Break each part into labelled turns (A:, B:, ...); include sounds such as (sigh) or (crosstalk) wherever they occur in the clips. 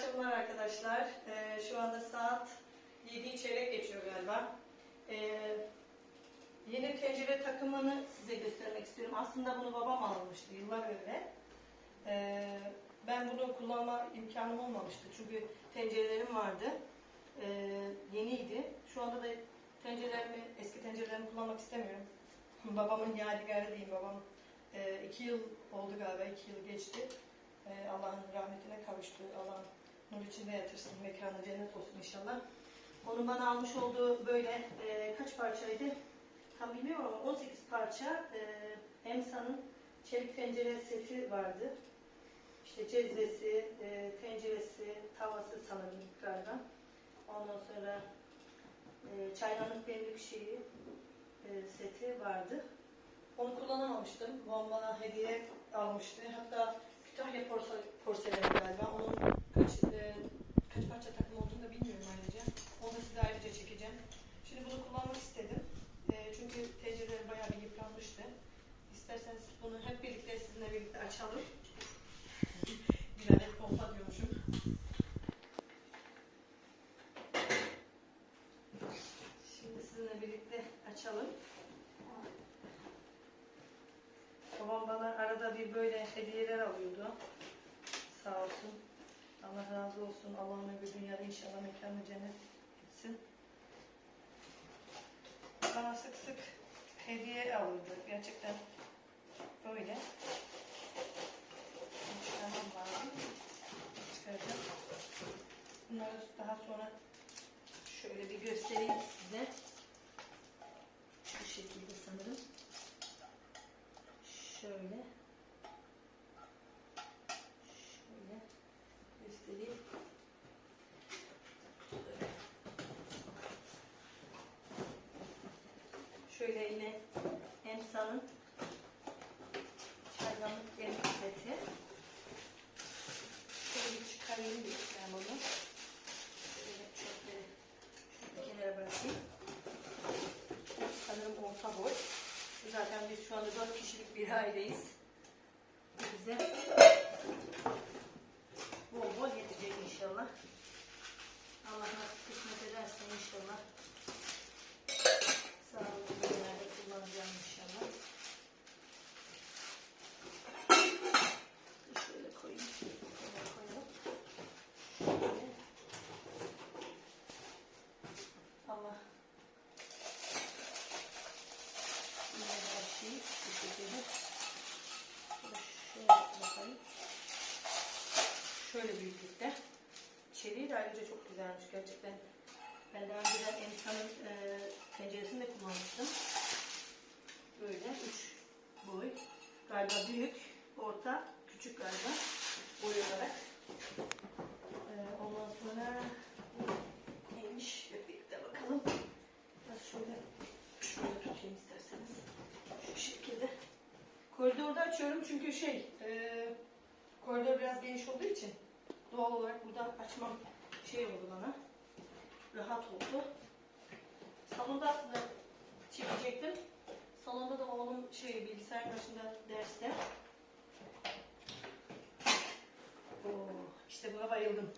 A: akşamlar arkadaşlar. Ee, şu anda saat 7'yi çeyrek geçiyor galiba. Ee, yeni tencere takımını size göstermek istiyorum. Aslında bunu babam almıştı yıllar önce. Ee, ben bunu kullanma imkanım olmamıştı. Çünkü tencerelerim vardı. Ee, yeniydi. Şu anda da tencerelerimi, eski tencerelerimi kullanmak istemiyorum. (laughs) Babamın yadigarı diyeyim. Babam e, iki yıl oldu galiba. iki yıl geçti. Ee, Allah'ın rahmetine kavuştu. Allah nur içinde yatırsın. Mekanı cennet olsun inşallah. Onun bana almış olduğu böyle e, kaç parçaydı? Tam bilmiyorum ama 18 parça e, Emsa'nın çelik tencere seti vardı. İşte cezvesi, e, tenceresi, tavası sanırım galiba. Ondan sonra e, çaydanlık demlik şeyi e, seti vardı. Onu kullanamamıştım. Babam bana hediye almıştı. Hatta Kütahya porse- porselen galiba. Onun kaç, e, kaç parça takım olduğunu da bilmiyorum ayrıca. Onu da size ayrıca çekeceğim. Şimdi bunu kullanmak istedim. E, çünkü tencereler bayağı bir yıpranmıştı. İsterseniz bunu hep birlikte sizinle birlikte açalım. bir adet pompa diyormuşum. Şimdi sizinle birlikte açalım. Babam bana arada bir böyle hediyeler alıyordu. Sağ olsun. Allah razı olsun. Allah'ın öbür dünyada inşallah mekanı cennet etsin. Bana sık sık hediye alırdı. Gerçekten böyle. Çıkarmam lazım. Çıkaracağım. Bunları daha sonra şöyle bir göstereyim size. Bu şekilde sanırım. Şöyle. Şöyle göstereyim. Şöyle yine Emsa'nın çaydanlık demlik seti. Şöyle bir çıkarayım bir ben bunu. Şöyle çöpleri şöyle kenara bırakayım. Sanırım orta boy. Zaten biz şu anda 4 kişilik bir aileyiz. Bize bol bol yetecek inşallah. Allah nasip kısmet ederse inşallah. Sağlıklı günlerde kullanacağım inşallah. Şöyle koyayım. Şöyle koyalım. Şöyle. Allah Yine her şeyi bu şekilde. Şöyle bakalım. Şöyle büyüklükte. İçeriği de ayrıca çok güzelmiş gerçekten. Ben daha önceden Emsa'nın e, tenceresini de kullanmıştım. Böyle üç boy. Galiba büyük, orta, küçük galiba boy olarak. E, ondan sonra neymiş? Hep birlikte bakalım. Biraz şöyle şöyle tutayım isterseniz. Şu şekilde. Koridorda açıyorum çünkü şey, e, koridor biraz geniş olduğu için doğal olarak buradan açmam şey oldu bana. Rahat oldu. Salonda aslında çekecektim. Salonda da oğlum şey bilgisayar başında derste. Oo, işte buna bayıldım.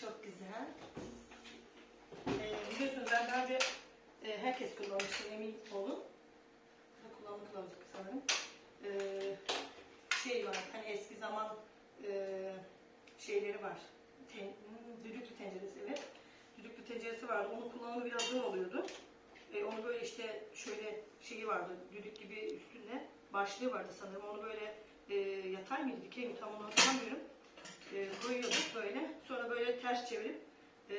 A: Çok güzel. Ee, biliyorsunuz ben daha önce e, herkes kullanmıştır emin olun. Kullanma kılavuzu sanırım. Ee, şey var hani eski zaman e, şeyleri var. Ten, hmm, düdüklü tenceresi evet. Tenceresi vardı. Onu kullanımı biraz zor oluyordu. E, onu böyle işte şöyle şeyi vardı. Düdük gibi üstünde başlığı vardı sanırım. Onu böyle e, yatay mıydı dikey mi tam onu hatırlamıyorum. E, koyuyorduk böyle. Sonra böyle ters çevirip e,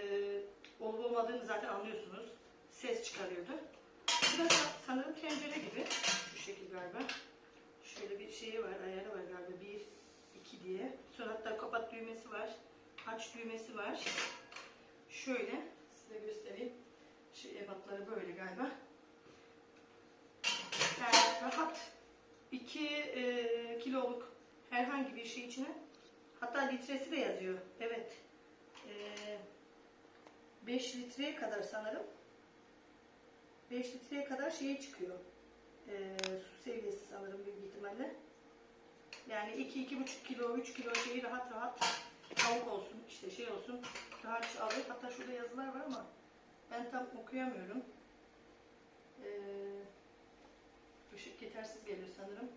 A: olup olmadığını zaten anlıyorsunuz. Ses çıkarıyordu. Bu da sanırım tencere gibi. Şu şekil galiba. Şöyle bir şeyi var, ayarı var galiba. Bir, iki diye. Sonra hatta kapat düğmesi var. Aç düğmesi var. Şöyle size göstereyim. Şu ebatları böyle galiba. Yani rahat 2 e, kiloluk herhangi bir şey içine hatta litresi de yazıyor. Evet. 5 litreye kadar sanırım. 5 litreye kadar şeye çıkıyor. E, su seviyesi sanırım büyük ihtimalle. Yani 2-2,5 kilo, 3 kilo şeyi rahat rahat tavuk olsun, işte şey olsun. Rahat alır. Hatta şurada yazılar var ama ben tam okuyamıyorum. Ee, ışık yetersiz geliyor sanırım.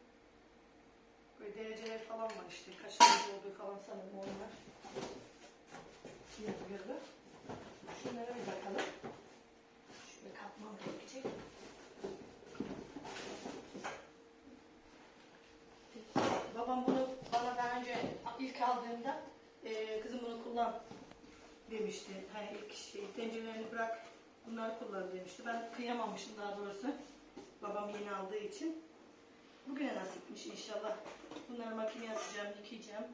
A: Böyle dereceler falan var işte. Kaç derece olduğu falan sanırım onlar. Yazıyordu. Şunlara bir bakalım. Şöyle katmam gerekecek. Babam bunu bana daha önce ilk aldığımda e, kızım bunu kullan demişti. Hani ilk şey, tencerelerini bırak bunları kullan demişti. Ben kıyamamışım daha doğrusu. Babam yeni aldığı için. Bugüne nasipmiş inşallah. Bunları makineye atacağım, yıkayacağım.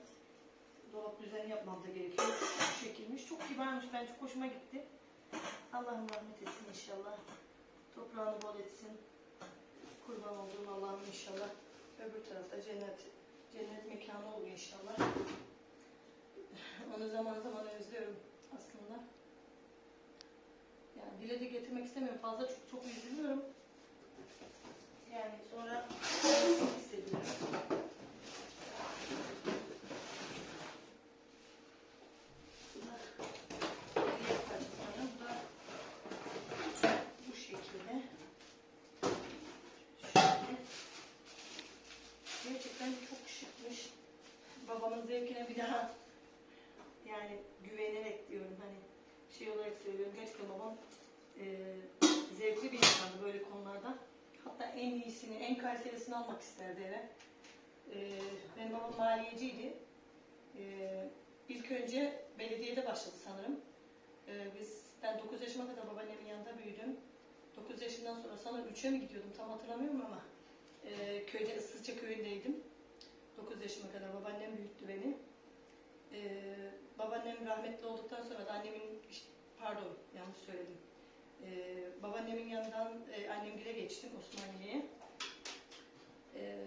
A: Dolap düzeni yapmam da gerekiyor. Bu şekilmiş. Çok kibarmış. Ben çok hoşuma gitti. Allah'ım rahmet etsin inşallah. Toprağını bol etsin. Kurban olduğum Allah'ım inşallah. Öbür tarafta cennet cennet mekanı olur inşallah. Onu zaman zaman özlüyorum aslında. Yani dile de getirmek istemiyorum. Fazla çok, çok üzülüyorum. Yani sonra hissediyorum. Gerçekten çok şıkmış. Babamın zevkine bir daha yani güvenerek diyorum hani şey olarak söylüyorum. Gerçekten babam e, zevkli bir insandı böyle konularda. Hatta en iyisini, en kalitelisini almak isterdi eve. E, benim babam maliyeciydi. E, ilk önce belediyede başladı sanırım. E, biz, ben 9 yaşıma kadar babaannemin yanında büyüdüm. 9 yaşından sonra sanırım 3'e mi gidiyordum tam hatırlamıyorum ama e, köyde Issızca köyündeydim. 9 yaşıma kadar babaannem büyüttü beni. E, babaannem rahmetli olduktan sonra da annemin, pardon yanlış söyledim. E, babaannemin yanından e, annemgile geçtim Osmaniye'ye. E,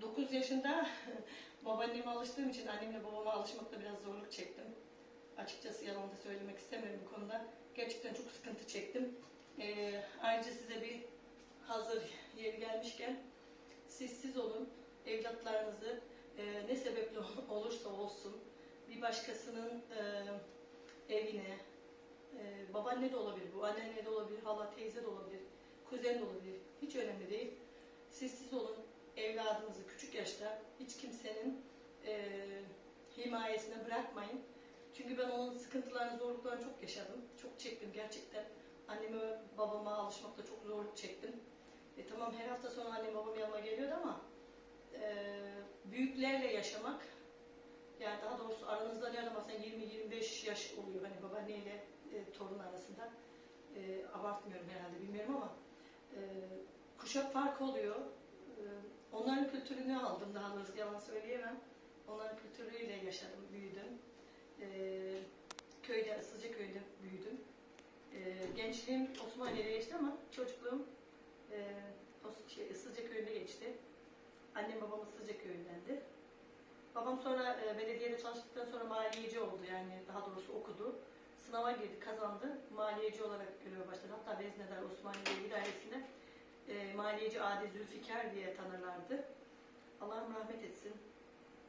A: 9 yaşında (laughs) babaanneme alıştığım için annemle babama alışmakta biraz zorluk çektim. Açıkçası yalan da söylemek istemiyorum bu konuda. Gerçekten çok sıkıntı çektim. E, ayrıca size bir hazır yeri gelmişken siz siz olun, evlatlarınızı e, ne sebeple (laughs) olursa olsun bir başkasının e, evine, e, babaanne de olabilir bu, anneanne de olabilir, hala teyze de olabilir, kuzen de olabilir, hiç önemli değil. Siz siz olun, evladınızı küçük yaşta hiç kimsenin e, himayesine bırakmayın. Çünkü ben onun sıkıntılarını, zorluklarını çok yaşadım, çok çektim gerçekten. Anneme, babama alışmakta çok zorluk çektim. E, tamam her hafta sonu annem babam yanıma geliyordu ama e, büyüklerle yaşamak yani daha doğrusu aranızda nerede baksan 20-25 yaş oluyor hani babaanneyle e, torun arasında. E, abartmıyorum herhalde bilmiyorum ama e, kuşak farkı oluyor. E, onların kültürünü aldım daha doğrusu yalan söyleyemem. Onların kültürüyle yaşadım, büyüdüm. E, köyde, Isıcı köyde büyüdüm. E, gençliğim Osmaniye'de geçti ama çocukluğum e, şey, Isıcı köyünde geçti. Annem babam Isıcı köyündendi. Babam sonra e, belediyede çalıştıktan sonra maliyeci oldu yani daha doğrusu okudu. Sınava girdi, kazandı. Maliyeci olarak göreve başladı. Hatta Veznedar Osmaniye İdaresi'nde e, maliyeci Adi Zülfikar diye tanırlardı. Allah'ım rahmet etsin.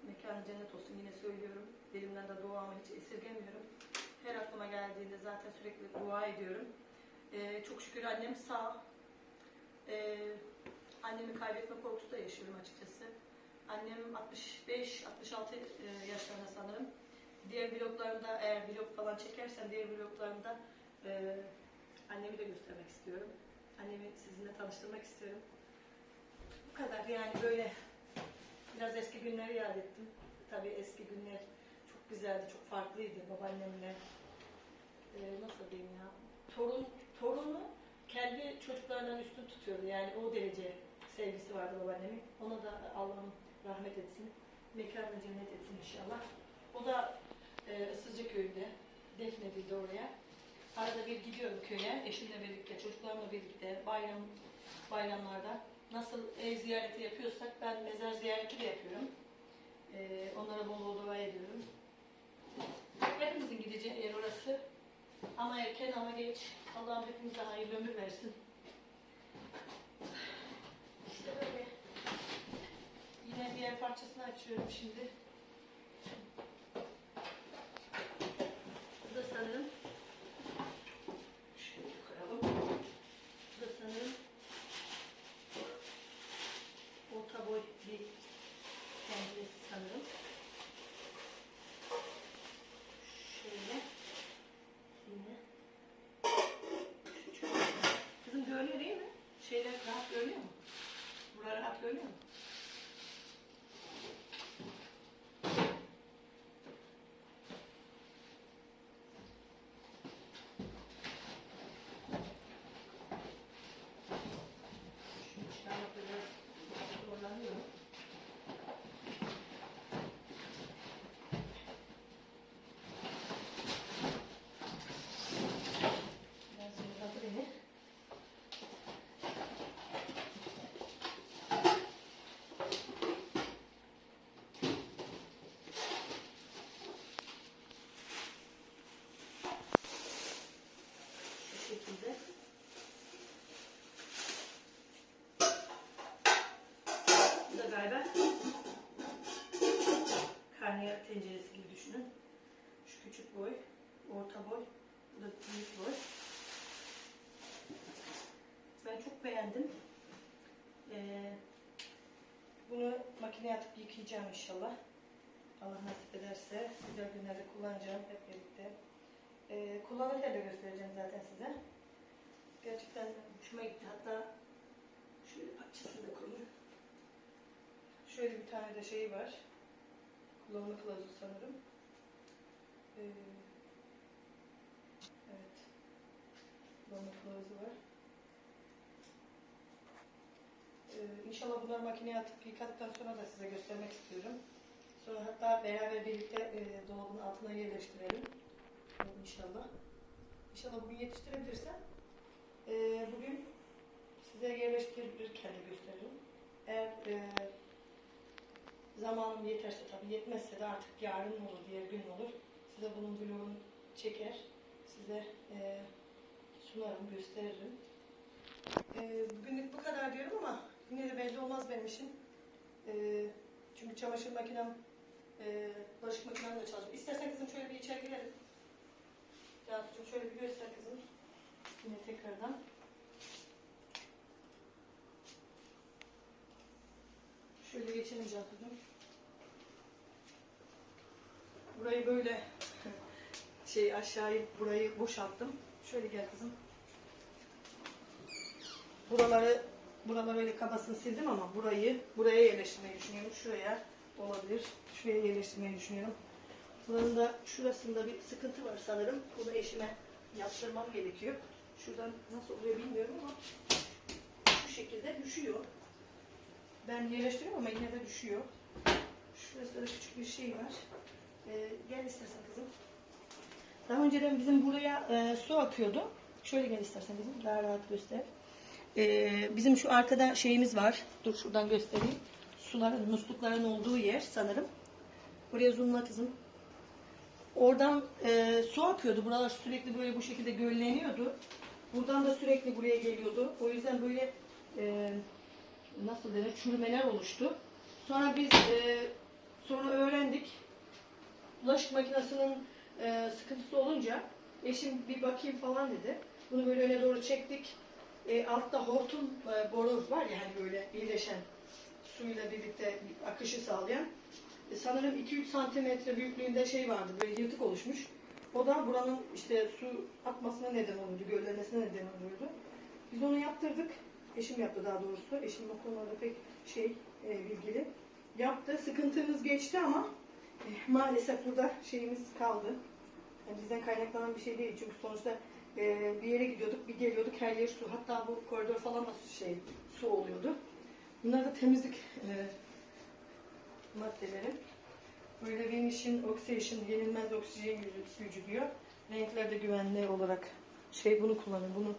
A: Mekanı cennet olsun yine söylüyorum. Dilimden de duamı hiç esirgemiyorum. Her aklıma geldiğinde zaten sürekli dua ediyorum. E, çok şükür annem sağ. E, annemi kaybetme korkusu da yaşıyorum açıkçası. Annem 65-66 e, yaşlarında sanırım. Diğer vloglarında eğer vlog falan çekersem diğer vloglarında e, annemi de göstermek istiyorum. Annemi sizinle tanıştırmak istiyorum. Bu kadar yani böyle biraz eski günleri yad ettim. Tabii eski günler çok güzeldi, çok farklıydı babaannemle. E, nasıl diyeyim ya? Torun, torunu kendi çocuklarından üstün tutuyordu yani o derece sevgisi vardı babaannemin. Ona da Allah'ım rahmet etsin. Mekanı cennet etsin inşallah. O da e, Isıcı köyünde defnedildi oraya. Arada bir gidiyorum köye, eşimle birlikte, çocuklarımla birlikte, bayram bayramlarda. Nasıl ev ziyareti yapıyorsak ben mezar ziyareti de yapıyorum. E, onlara bol bol dua ediyorum. Hepimizin gideceği yer orası. Ama erken ama geç. Allah'ım hepimize hayırlı ömür versin. İşte böyle. Yine diğer parçasını açıyorum şimdi. Küçük boy, orta boy, bu da büyük boy. Ben çok beğendim. Ee, bunu makineye atıp yıkayacağım inşallah. Allah nasip ederse güzel günlerde kullanacağım hep birlikte. Ee, kullanırken de göstereceğim zaten size. Gerçekten hoşuma gitti. Hatta şöyle parçasını da koyayım. Şöyle bir tane de şey var. Kullanma kılavuzu sanırım. Ee, evet. Kullanma kılavuzu var. Ee, inşallah bunları makineye atıp yıkadıktan sonra da size göstermek istiyorum. Sonra hatta beraber birlikte e, dolabın altına yerleştirelim. Ee, İnşallah. İnşallah bugün yetiştirebilirsem e, bugün size yerleştirirken de gösteririm. Eğer e, zamanım yeterse tabii yetmezse de artık yarın olur, diğer gün olur. Size bunun vlogunu çeker. Size e, sunarım, gösteririm. E, bugünlük bu kadar diyorum ama yine de belli olmaz benim için. E, çünkü çamaşır makinem, e, bulaşık makinem de çalışıyor. İstersen kızım şöyle bir içeri girelim. Cansu'cum şöyle bir göster kızım. Yine tekrardan. Şöyle geçelim Cansu'cum. Burayı böyle şey aşağıyı burayı boşalttım. Şöyle gel kızım. Buraları buraları öyle kabasını sildim ama burayı buraya yerleştirmeyi düşünüyorum. Şuraya olabilir. Şuraya yerleştirmeyi düşünüyorum. Buranın da şurasında bir sıkıntı var sanırım. Bunu eşime yaptırmam gerekiyor. Şuradan nasıl oluyor bilmiyorum ama şu şekilde düşüyor. Ben yerleştiriyorum ama yine de düşüyor. Şurası da küçük bir şey var. Ee, gel istersen kızım. Daha önceden bizim buraya e, su akıyordu. Şöyle gel istersen kızım. Daha rahat göster. Ee, bizim şu arkada şeyimiz var. Dur şuradan göstereyim. Suların, muslukların olduğu yer sanırım. Buraya zoomla kızım. Oradan e, su akıyordu. Buralar sürekli böyle bu şekilde gölleniyordu. Buradan da sürekli buraya geliyordu. O yüzden böyle e, nasıl denir çürümeler oluştu. Sonra biz e, sonra öğrendik. Bulaşık makinesinin e, sıkıntısı olunca eşim bir bakayım falan dedi. Bunu böyle öne doğru çektik. E, altta hortum e, boru var ya hani böyle birleşen suyla birlikte akışı sağlayan. E, sanırım 2-3 santimetre büyüklüğünde şey vardı böyle yırtık oluşmuş. O da buranın işte su akmasına neden oluyordu, göllenmesine neden oluyordu. Biz onu yaptırdık. Eşim yaptı daha doğrusu. Eşim o konularda pek şey e, bilgili. Yaptı. Sıkıntımız geçti ama maalesef burada şeyimiz kaldı. Yani bizden kaynaklanan bir şey değil. Çünkü sonuçta e, bir yere gidiyorduk, bir geliyorduk her yer su. Hatta bu koridor falan da şey su oluyordu. Bunlar da temizlik e, maddeleri. Böyle Veniş'in Oxidation, yenilmez oksijen gücü, diyor. Renklerde güvenli olarak şey bunu kullanın. Bunu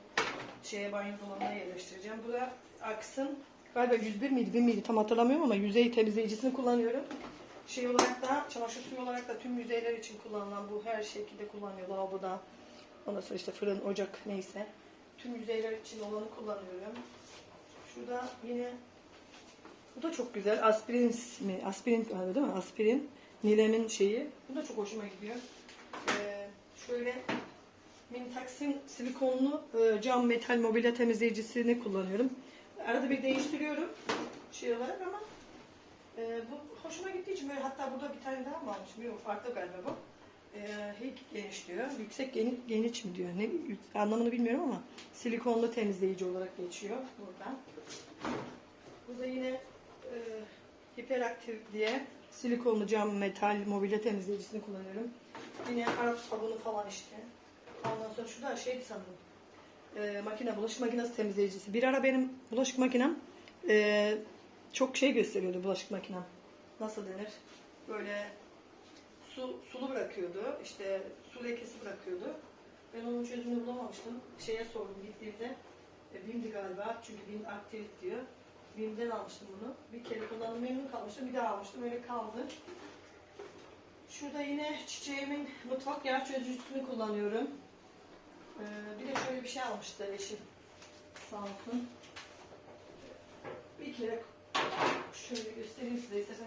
A: şeye banyo dolabına yerleştireceğim. Bu da Aks'ın galiba 101 miydi 1000 miydi tam hatırlamıyorum ama yüzey temizleyicisini kullanıyorum. Şey olarak da çamaşır suyu olarak da tüm yüzeyler için kullanılan bu her şekilde kullanıyor lavaboda. Ondan sonra işte fırın, ocak neyse. Tüm yüzeyler için olanı kullanıyorum. Şurada yine bu da çok güzel. Aspirin mi? Aspirin galiba değil mi? Aspirin. Nilem'in şeyi. Bu da çok hoşuma gidiyor. Ee, şöyle Mintax'in silikonlu e, cam metal mobilya temizleyicisini kullanıyorum. Arada bir değiştiriyorum şey olarak ama e, bu hoşuma gittiği için böyle hatta burada bir tane daha mı almışım? Yok farklı galiba bu. E, hiç geniş diyor. Yüksek geniş, geniş mi diyor. Ne, anlamını bilmiyorum ama silikonlu temizleyici olarak geçiyor buradan. Burada yine e, hiperaktif diye silikonlu cam metal mobilya temizleyicisini kullanıyorum. Yine Arap sabunu falan işte. Ondan sonra şu da şeydi sanırım. E, makine, bulaşık makinesi temizleyicisi. Bir ara benim bulaşık makinem e, çok şey gösteriyordu bulaşık makinem. Nasıl denir? Böyle su sulu bırakıyordu. İşte su lekesi bırakıyordu. Ben onun çözümünü bulamamıştım. Şeye sordum gittiğimde. E, BİM'di galiba. Çünkü BİM aktivit diyor. BİM'den almıştım bunu. Bir kere kullandım memnun kalmıştım. Bir daha almıştım. Öyle kaldı. Şurada yine çiçeğimin mutfak yağ çözücüsünü kullanıyorum. Ee, bir de şöyle bir şey almıştı eşim. Sağ olsun. Bir kere şöyle göstereyim size istersen.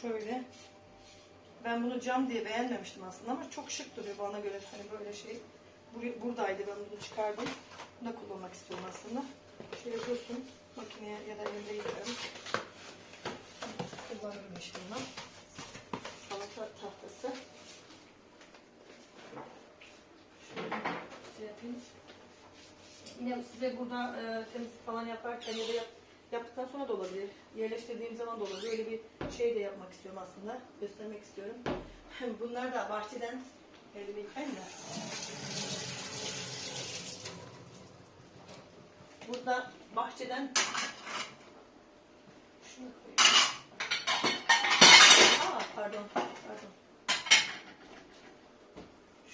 A: Şöyle. Ben bunu cam diye beğenmemiştim aslında ama çok şık duruyor bana göre. Hani böyle şey. Bur- Buradaydı ben bunu çıkardım. Bunu da kullanmak istiyorum aslında. Şöyle dursun. Makineye ya da elimde yıkarım. Kullanırım inşallah. Salata tahtası. Şöyle şey yapayım. Yine size burada e, temizlik falan yaparken ya da yap, yaptıktan sonra da olabilir. Yerleştirdiğim zaman da olabilir. Öyle bir şey de yapmak istiyorum aslında. Göstermek istiyorum. (laughs) Bunlar da bahçeden elimi yıkayayım da. Burada bahçeden şunu koyayım. Aa pardon. Pardon.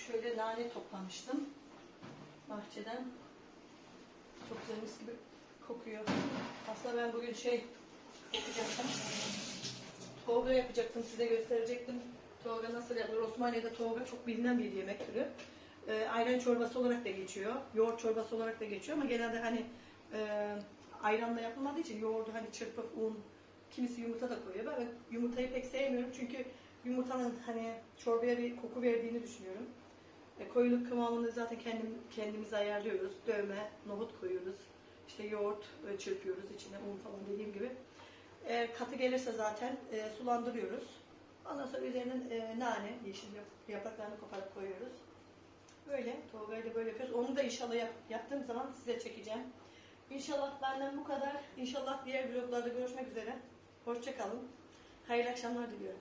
A: Şöyle nane toplamıştım. Bahçeden. Çok güzel mis gibi kokuyor. Aslında ben bugün şey yapacaktım. Toğra yapacaktım. Size gösterecektim. Toğra nasıl yapılır? Osmaniye'de toğra çok bilinen bir yemek türü. Ee, ayran çorbası olarak da geçiyor. Yoğurt çorbası olarak da geçiyor ama genelde hani e, ayranla yapılmadığı için yoğurdu hani çırpıp un, kimisi yumurta da koyuyor. Ben yumurtayı pek sevmiyorum çünkü yumurtanın hani çorbaya bir koku verdiğini düşünüyorum. E, koyuluk kıvamını zaten kendim, kendimiz ayarlıyoruz. Dövme, nohut koyuyoruz. İşte yoğurt e, çırpıyoruz içine un falan dediğim gibi. E, katı gelirse zaten e, sulandırıyoruz. Ondan sonra üzerine e, nane, yeşil yap- yapraklarını koparıp koyuyoruz. Böyle, Tolga'yı da böyle yapıyoruz. Onu da inşallah yap- yaptığım zaman size çekeceğim. İnşallah benden bu kadar. İnşallah diğer vloglarda görüşmek üzere. Hoşça kalın. Hayırlı akşamlar diliyorum.